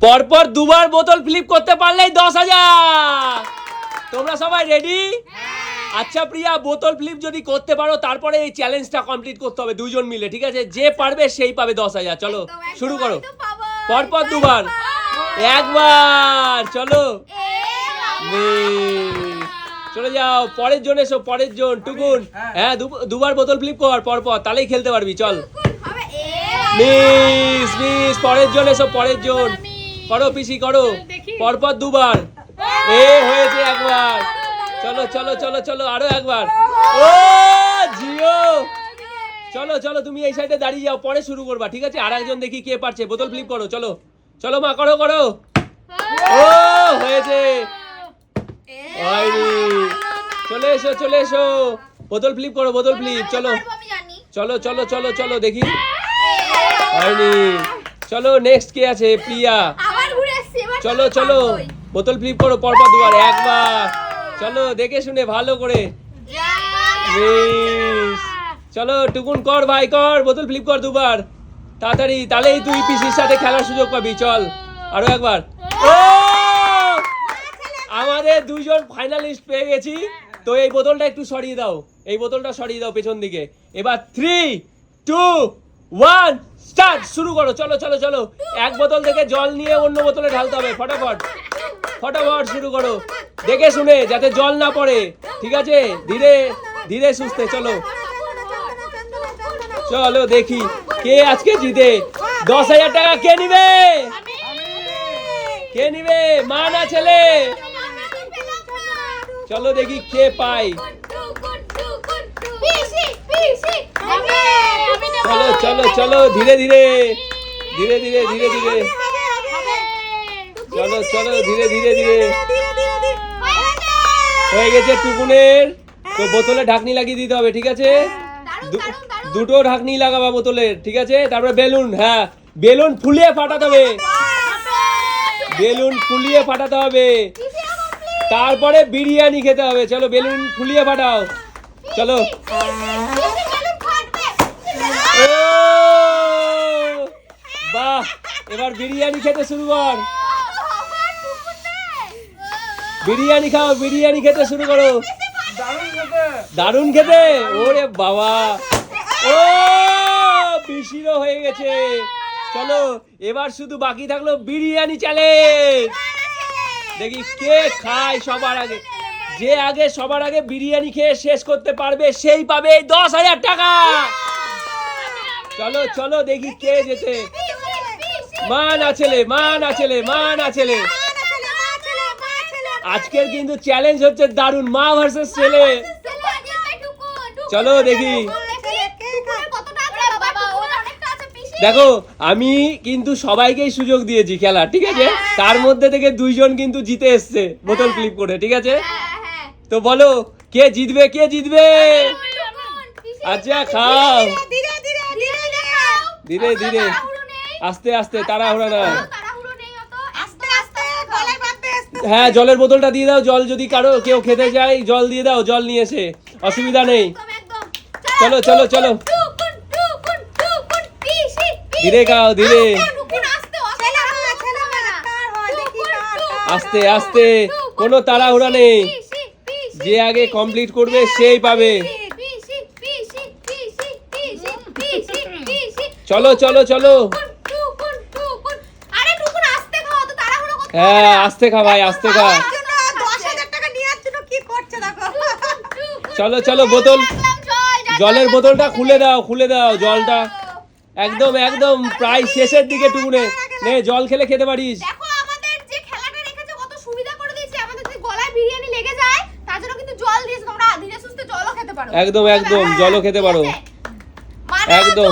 পরপর দুবার বোতল ফ্লিপ করতে পারলেই দশ হাজার। তোমরা সবাই রেডি আচ্ছা প্রিয়া বোতল ফ্লিপ যদি করতে পারো তারপরে এই চ্যালেঞ্জটা কমপ্লিট করতে হবে দুজন মিলে ঠিক আছে? যে পারবে সেই পাবে দশ হাজার। চলো শুরু করো। পরপর দুবার। একবার চলো। চলে যাও পরের জন এসো পরের জন। টুকুন হ্যাঁ। দু- দুবার বোতল ফ্লিপ কর পরপর তাহলেই খেলতে পারবি চল। মিস মিস পরের জন এসো পরের জন। করো পিসি করো। পরপর দুবার। এ হয়েছে একবার। চলো চলো চলো চলো আরও একবার। ও জিও। চলো চলো তুমি এই সাইডে দাঁড়িয়ে যাও পরে শুরু করবা ঠিক আছে? আর একজন দেখি কে পারছে। বোতল ফ্লিপ করো চলো। চলো মা করো করো। ও হয়েছে। চলে এসো চলে এসো। বোতল ফ্লিপ করো বোতল ফ্লিপ চলো। চলো চলো চলো চলো দেখি। হয়নি চলো নেক্সট কে আছে? প্রিয়া। চলো চলো। বোতল ফ্লিপ করো পরপর দুবার, একবার। চলো, দেখে শুনে ভালো করে। চলো, টুকুন কর, ভাই, কর। বোতল ফ্লিপ কর দুবার। তাড়াতাড়ি, তাহলেই তুই পিসির সাথে খেলার সুযোগ পাবি, চল। আরও একবার। ও! আমাদের দুজন ফাইনালিস্ট পেয়ে গেছি। তো এই বোতলটা একটু সরিয়ে দাও। এই বোতলটা সরিয়ে দাও পেছন দিকে। এবার থ্রি টু ওয়ান স্টার্ট শুরু করো চলো চলো চলো এক বোতল থেকে জল নিয়ে অন্য বোতলে ঢালতে হবে ফটাফট ফটাফট শুরু করো দেখে শুনে যাতে জল না পড়ে ঠিক আছে ধীরে ধীরে সুস্থে চলো চলো দেখি কে আজকে জিতে দশ হাজার টাকা কে নিবে কে নিবে মা না ছেলে চলো দেখি কে পাই চলো চলো চলো, ধীরে ধীরে। ধীরে ধীরে ধীরে ধীরে। চলো চলো, ধীরে ধীরে ধীরে। হয়ে গেছে টুকুনের। তো বোতলে ঢাকনি লাগিয়ে দিতে হবে, ঠিক আছে? দুটো ঢাকনি লাগাবা বোতলের ঠিক আছে? তারপরে বেলুন হ্যাঁ। বেলুন ফুলিয়ে ফাটাতে হবে। বেলুন ফুলিয়ে ফাটাতে হবে। তারপরে বিরিয়ানি খেতে হবে। চলো, বেলুন ফুলিয়ে ফাটাও। চলো ও বাহ এবার বিরিয়ানি খেতে শুরু কর। বিরিয়ানি খাও বিরিয়ানি খেতে শুরু করো। দারুণ খেতে। ওরে বাবা। ও বিশিরও হয়ে গেছে। চলো এবার শুধু বাকি থাকল বিরিয়ানি চ্যালেঞ্জ দেখি কে খায় সবার আগে। যে আগে সবার আগে বিরিয়ানি খেয়ে শেষ করতে পারবে সেই পাবে দশ হাজার টাকা। চলো চলো দেখি কে যেতে। মা না ছেলে মা না ছেলে মা না ছেলে। আজকের কিন্তু চ্যালেঞ্জ হচ্ছে দারুণ মা ভার্সেস ছেলে। চলো দেখি। দেখো আমি কিন্তু সবাইকেই সুযোগ দিয়েছি খেলা ঠিক আছে? তার মধ্যে থেকে দুইজন কিন্তু জিতে এসছে বোতল ক্লিপ করে ঠিক আছে? তো বলো কে জিতবে কে জিতবে? আচ্ছা খাও। ধীরে ধীরে। আস্তে আস্তে তাড়াহুড়া না হ্যাঁ জলের বোতলটা দিয়ে দাও জল যদি কারও কেউ খেতে যায় জল দিয়ে দাও জল নিয়ে এসে অসুবিধা নেই চলো, চলো, চলো। ধীরে খাও, ধীরে। আস্তে আস্তে কোনো তাড়াহুড়া নেই যে আগে কমপ্লিট করবে সেই পাবে চলো চলো চলো আরে টুকুন আস্তে খাও তো তাড়াহুড়ো করতে হ্যাঁ আস্তে খা ভাই আস্তে খা। চলো চলো বোতল। জলের বোতলটা খুলে দাও খুলে দাও জলটা। একদম একদম প্রায় শেষের দিকে টুকুনে। নে জল খেলে খেতে পারিস। একদম একদম জলও খেতে পারো। মানে একদম।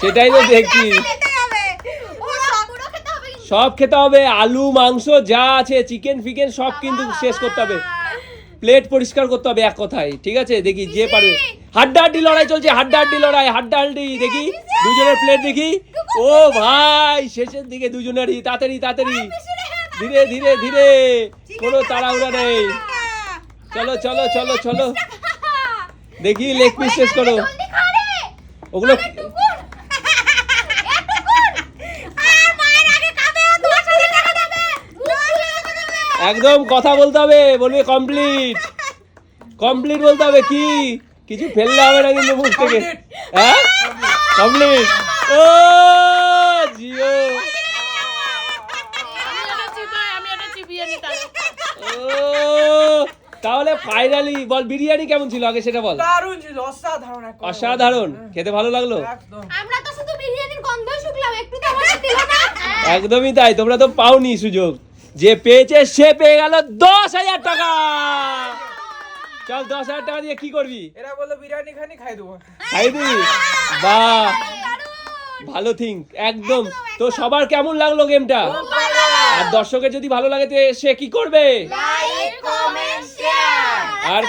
সেটাই তো দেখছি খেতে হবে পুরো পুরো খেতে হবে কিন্তু। সব খেতে হবে, আলু, মাংস, যা আছে চিকেন ফিকেন সব কিন্তু শেষ করতে হবে। প্লেট পরিষ্কার করতে হবে এক কথায়, ঠিক আছে? দেখি যে পারবে। হাড্ডাহাড্ডি লড়াই চলছে, হাড্ডাহাড্ডি লড়াই, হাড্ডাহাড্ডি, দেখি? দুজনের প্লেট দেখি। ও ভাই, শেষের দিকে দুজনেরই, তাড়াতাড়ি তাড়াতাড়ি। ধীরে ধীরে ধীরে। কোনো তাড়াহুড়া নেই। চলো চলো চলো চলো। দেখি লেগ পিস শেষ করো। ওগুলো টুকুন। এ টুকুন। আর একদম কথা বলতে হবে বলবে কমপ্লিট কমপ্লিট বলতে হবে কি? কিছু ফেললে হবে না কিন্তু মুখ থেকে। হ্যাঁ? কমপ্লিট ও জিও। তাহলে ফাইনালি বল বিরিয়ানি কেমন ছিল? আগে সেটা বল। দারুণ ছিল অসাধারণ এক অসাধারণ। খেতে ভালো লাগল? আমরা তো শুধু বিরিয়ানির গন্ধই শুকলাম একটু তো আমাদের দিল না? একদমই তাই তোমরা তো পাওনি সুযোগ। যে পেয়েছে সে পেয়ে গেল দশ হাজার টাকা। চল দশ হাজার টাকা দিয়ে কি করবি? এরা বলল বিরিয়ানি খানি খাই দেবো। খাই দিবি বা ভালো থিং একদম। তো সবার কেমন লাগল গেমটা আর দর্শকের যদি ভালো লাগে তো সে কি করবে? লাইক কমেন্ট শেয়ার আর